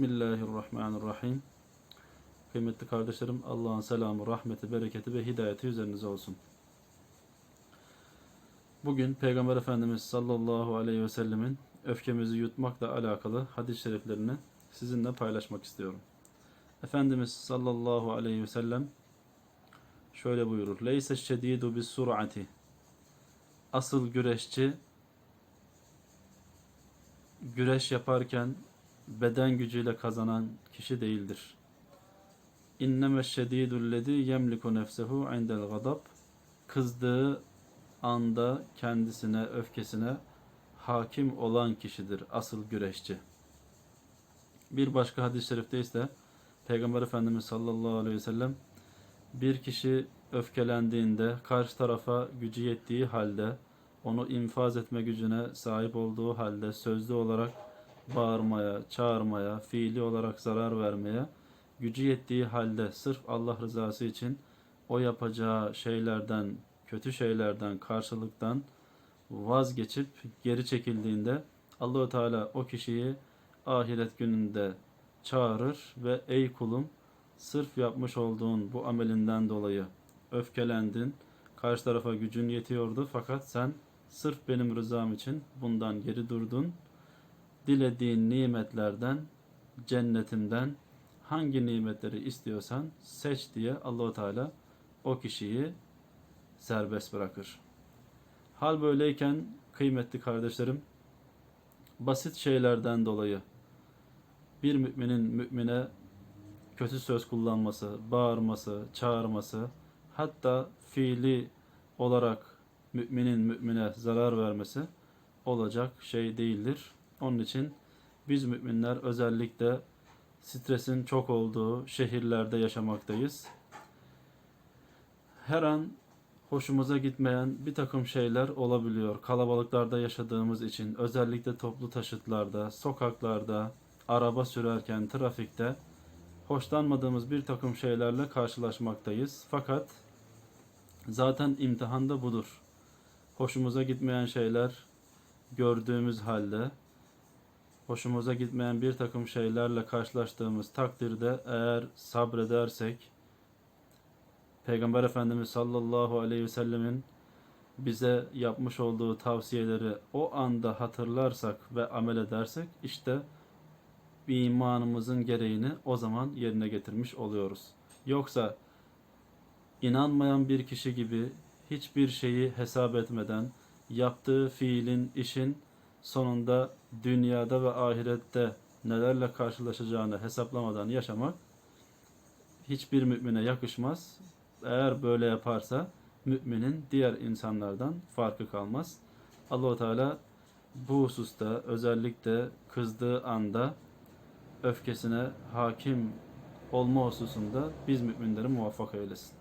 Bismillahirrahmanirrahim. Kıymetli kardeşlerim Allah'ın selamı, rahmeti, bereketi ve hidayeti üzerinize olsun. Bugün Peygamber Efendimiz sallallahu aleyhi ve sellemin öfkemizi yutmakla alakalı hadis-i şeriflerini sizinle paylaşmak istiyorum. Efendimiz sallallahu aleyhi ve sellem şöyle buyurur. Leyse şedidu bis sur'ati. Asıl güreşçi güreş yaparken beden gücüyle kazanan kişi değildir. İnneme şedidul lezi yemliku nefsehu indel gadab. Kızdığı anda kendisine, öfkesine hakim olan kişidir asıl güreşçi. Bir başka hadis-i şerifte ise Peygamber Efendimiz sallallahu aleyhi ve sellem bir kişi öfkelendiğinde karşı tarafa gücü yettiği halde onu infaz etme gücüne sahip olduğu halde sözlü olarak bağırmaya, çağırmaya, fiili olarak zarar vermeye gücü yettiği halde sırf Allah rızası için o yapacağı şeylerden, kötü şeylerden, karşılıktan vazgeçip geri çekildiğinde Allahu Teala o kişiyi ahiret gününde çağırır ve ey kulum sırf yapmış olduğun bu amelinden dolayı öfkelendin. Karşı tarafa gücün yetiyordu fakat sen sırf benim rızam için bundan geri durdun. Dilediğin nimetlerden, cennetimden hangi nimetleri istiyorsan seç diye Allahu Teala o kişiyi serbest bırakır. Hal böyleyken kıymetli kardeşlerim basit şeylerden dolayı bir müminin mümine kötü söz kullanması, bağırması, çağırması, hatta fiili olarak müminin mümine zarar vermesi olacak şey değildir. Onun için biz müminler özellikle stresin çok olduğu şehirlerde yaşamaktayız. Her an hoşumuza gitmeyen bir takım şeyler olabiliyor. Kalabalıklarda yaşadığımız için özellikle toplu taşıtlarda, sokaklarda, araba sürerken, trafikte hoşlanmadığımız bir takım şeylerle karşılaşmaktayız. Fakat zaten imtihan da budur. Hoşumuza gitmeyen şeyler gördüğümüz halde hoşumuza gitmeyen bir takım şeylerle karşılaştığımız takdirde eğer sabredersek Peygamber Efendimiz sallallahu aleyhi ve sellemin bize yapmış olduğu tavsiyeleri o anda hatırlarsak ve amel edersek işte imanımızın gereğini o zaman yerine getirmiş oluyoruz. Yoksa inanmayan bir kişi gibi hiçbir şeyi hesap etmeden yaptığı fiilin, işin sonunda dünyada ve ahirette nelerle karşılaşacağını hesaplamadan yaşamak hiçbir mümine yakışmaz. Eğer böyle yaparsa müminin diğer insanlardan farkı kalmaz. Allahu Teala bu hususta özellikle kızdığı anda öfkesine hakim olma hususunda biz müminleri muvaffak eylesin.